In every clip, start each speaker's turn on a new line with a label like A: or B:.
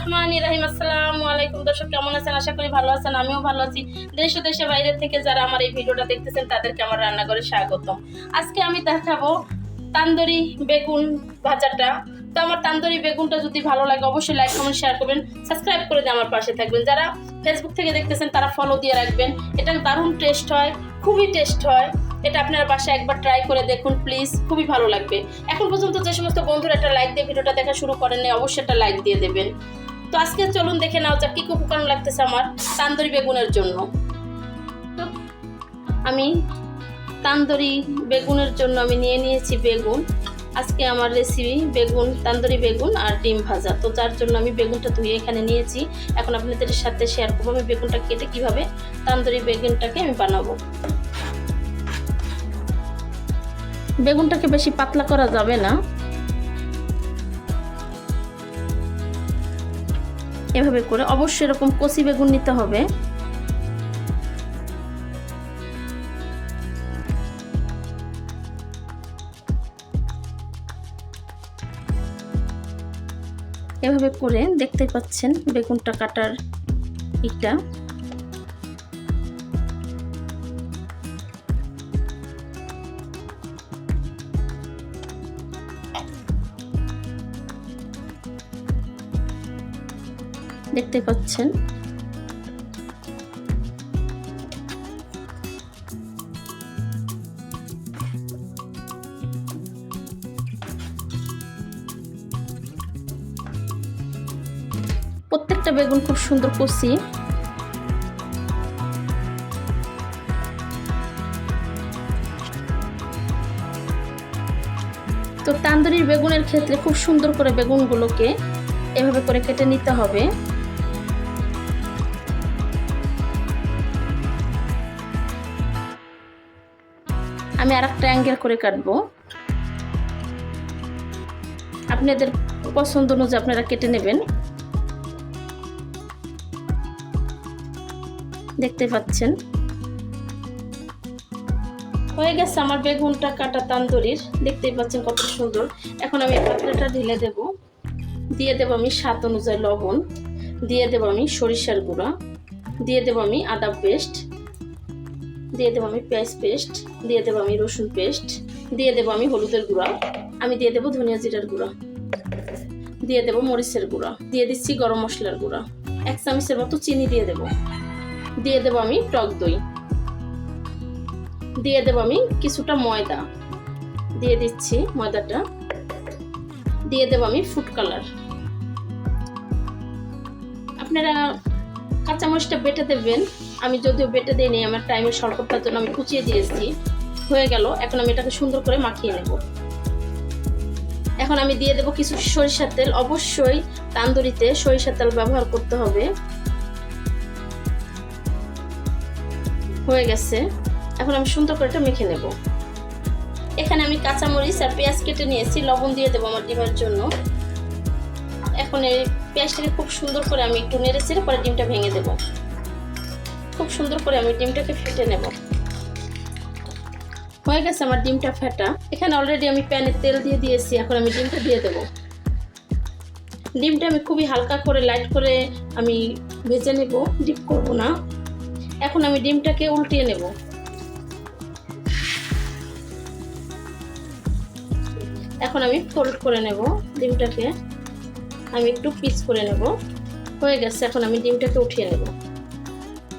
A: রহমান ইরাহিম আসসালামু আলাইকুম। দর্শক, কেমন আছেন? আশা করি ভালো আছেন, আমিও ভালো আছি। দেশ ও দেশের বাইরে থেকে যারা আমার এই ভিডিওটা দেখতেছেন, তাদেরকে আমার রান্নাঘরে স্বাগতম। আজকে আমি দেখাবো তান্দুরি বেগুন ভাজাটা। তো আমার তান্দুরি বেগুনটা যদি ভালো লাগে, অবশ্যই লাইক কমেন্ট শেয়ার করবেন। সাবস্ক্রাইব করে দিয়ে আমার পাশে থাকবেন। যারা ফেসবুক থেকে দেখতেছেন, তারা ফলো দিয়ে রাখবেন। এটা দারুণ টেস্ট হয়, খুবই টেস্ট হয়। এটা আপনার বাসায় একবার ট্রাই করে দেখুন প্লিজ খুবই ভালো লাগবে। এখন পর্যন্ত যে সমস্ত বন্ধুরা একটা লাইক দিয়ে ভিডিওটা দেখা শুরু করেন অবশ্যই একটা লাইক দিয়ে দেবেন। তো আজকে চলুন দেখে নাও যাক কী উপকরণ লাগতেছে আমার তান্দুরি বেগুনের জন্য। তো আমি তান্দুরি বেগুনের জন্য আমি নিয়ে নিয়েছি বেগুন। আজকে আমার রেসিপি বেগুন, তান্দুরি বেগুন আর ডিম ভাজা। তো যার জন্য আমি বেগুনটা ধুয়ে এখানে নিয়েছি। এখন আপনাদের সাথে শেয়ার করব আমি বেগুনটা কেটে কীভাবে তান্দুরি বেগুনটাকে আমি বানাবো। বেগুনটাকে বেশি পাতলা করা যাবে না। এভাবে করে অবশ্যই এরকম কচি বেগুন নিতে হবে। এভাবে করে দেখতে পাচ্ছেন বেগুনটা কাটার ইটা দেখতে পাচ্ছেন। প্রত্যেকটা বেগুন খুব সুন্দর কষি। তো তান্দুরির বেগুনের ক্ষেত্রে খুব সুন্দর করে বেগুনগুলোকে এভাবে করে কেটে নিতে হবে। আমি আর একটা অ্যাঙ্গেল করে কাটবো। আপনাদের পছন্দ অনুযায়ী আপনারা কেটে নেবেন। দেখতে পাচ্ছেন? হয়ে গেছে আমার বেগুনটা কাটা তান্দুরির। দেখতেই পাচ্ছেন কত সুন্দর। এখন আমি পাত্রটা ঢেলে দেব। দিয়ে দেব আমি স্বাদ অনুযায়ী লবণ। দিয়ে দেব আমি সরিষার গুঁড়া। দিয়ে দেব আমি আদা পেস্ট। দিয়ে দেবো আমি পেঁয়াজ পেস্ট, দিয়ে দেবো আমি রসুন পেস্ট, দিয়ে দেবো আমি হলুদের গুঁড়া, আমি দিয়ে দেবো ধনিয়া জিরার গুঁড়া, দিয়ে দেবো মরিচের গুঁড়া, দিয়ে দিচ্ছি গরম মশলার গুঁড়া, এক চামচের মতো চিনি দিয়ে দেবো দিয়ে দেবো আমি টক দই, দিয়ে দেবো আমি কিছুটা ময়দা, দিয়ে দিচ্ছি ময়দাটা, দিয়ে দেবো আমি ফুড কালার। আপনারা কাঁচামরিচটা বেটে দেবেন। আমি যদিও বেটে দিইনি, আমার টাইমের স্বল্পতার জন্য আমি কুচিয়ে দিয়েছি। হয়ে গেল, এখন আমি এটাকে সুন্দর করে মাখিয়ে নেব। এখন আমি দিয়ে দেবো কিছু সরিষার তেল। অবশ্যই তান্দুরিতে সরিষার তেল ব্যবহার করতে হবে। হয়ে গেছে। এখন আমি সুন্দর করে এটা মেখে নেব। এখানে আমি কাঁচামরিচ আর পেঁয়াজ কেটে নিয়েছি। লবণ দিয়ে দেবো আমার ডিমের জন্য। এখন এই পেঁয়াজটাকে খুব সুন্দর করে আমি একটু নেড়ে চেড়ে পরে ডিমটা ভেঙে দেবো। খুব সুন্দর করে আমি ডিমটাকে ফেটে নেব। হয়ে গেছে আমার ডিমটা ফেটা। এখানে অলরেডি আমি প্যানে তেল দিয়ে দিয়েছি, এখন আমি ডিমটা দিয়ে দেব। ডিমটা আমি খুবই হালকা করে লাইট করে আমি ভেজে নেব ডিপ করব না। এখন আমি ডিমটাকে উল্টিয়ে নেব। এখন আমি ফোল্ড করে নেব ডিমটাকে। আমি একটু পিস করে নেব। হয়ে গেছে, এখন আমি ডিমটাকে উঠিয়ে নেব।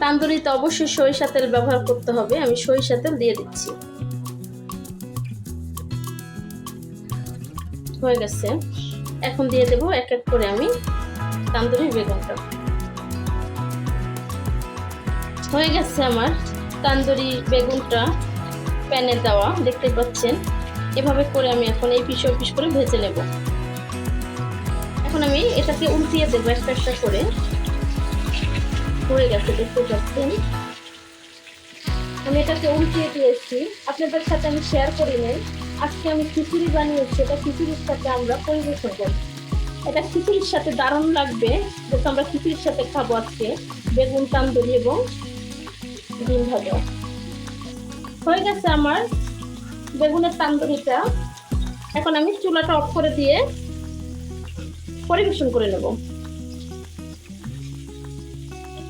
A: তান্দুরিতে অবশ্যই সরিষা তেল ব্যবহার করতে হবে, আমি সরিষা তেল দিয়ে দিচ্ছি। হয়ে গেছে। এখন দিয়ে দেব এক এক করে আমি তান্দুরি বেগুনটা। হয়ে গেছে আমার তান্দুরি বেগুনটা প্যানে দেওয়া, দেখতে পাচ্ছেন? এভাবে করে আমি এখন এই পিস পিস করে ভেজে নেব। এখন আমি এটাকে উল্টিয়ে দেবো একটা একটা করে। হয়ে গেছে, দেখতে পাচ্ছেন? আমি এটাকে উল্টিয়ে দিয়েছি। আপনাদের সাথে আমি শেয়ার করি নেই। আজকে আমি খিচুড়ি বানিয়েছি, এটা খিচুড়ির সাথে আমরা পরিবেশন করি এটা খিচুড়ির সাথে দারুণ লাগবে। যেহেতু আমরা খিচুড়ির সাথে খাব আজকে। বেগুন, তান্দুরি এবং ডিম ভাজা। হয়ে গেছে আমার বেগুনের তান্দুরিটা। এখন আমি চুলাটা অফ করে দিয়ে পরিবেশন করে নেব।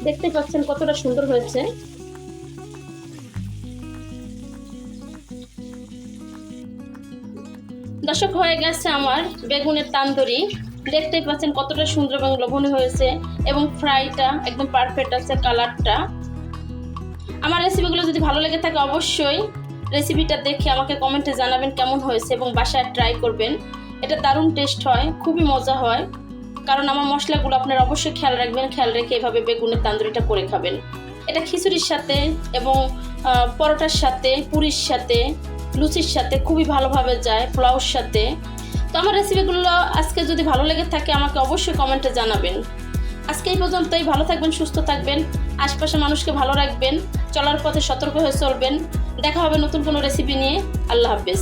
A: দেখতে পাচ্ছেন কতটা সুন্দর হয়েছে। দর্শক, হয়ে গেছে আমার বেগুনের তান্দুরি। দেখতে পাচ্ছেন কতটা সুন্দর এবং লোভনীয় হয়েছে এবং ফ্রাইটা একদম পারফেক্ট আছে কালারটা। আমার রেসিপিগুলো যদি ভালো লেগে থাকে অবশ্যই রেসিপিটা দেখে আমাকে কমেন্টে জানাবেন কেমন হয়েছে এবং বাসায় ট্রাই করবেন। এটা দারুণ টেস্ট হয়, খুবই মজা হয়। কারণ আমার মশলাগুলো আপনারা অবশ্যই খেয়াল রাখবেন, খেয়াল রেখে এভাবে বেগুনের তান্দুরিটা করে খাবেন। এটা খিচুড়ির সাথে এবং পরোটার সাথে, পুরির সাথে, লুচির সাথে খুবই ভালোভাবে যায়, পোলাওর সাথে। তো আমার রেসিপিগুলো আজকে যদি ভালো লেগে থাকে, আমাকে অবশ্যই কমেন্টে জানাবেন। আজকে এই পর্যন্তই, ভালো থাকবেন, সুস্থ থাকবেন, আশপাশের মানুষকে ভালো রাখবেন, চলার পথে সতর্ক হয়ে চলবেন। দেখা হবে নতুন কোনো রেসিপি নিয়ে। আল্লাহ হাফেজ।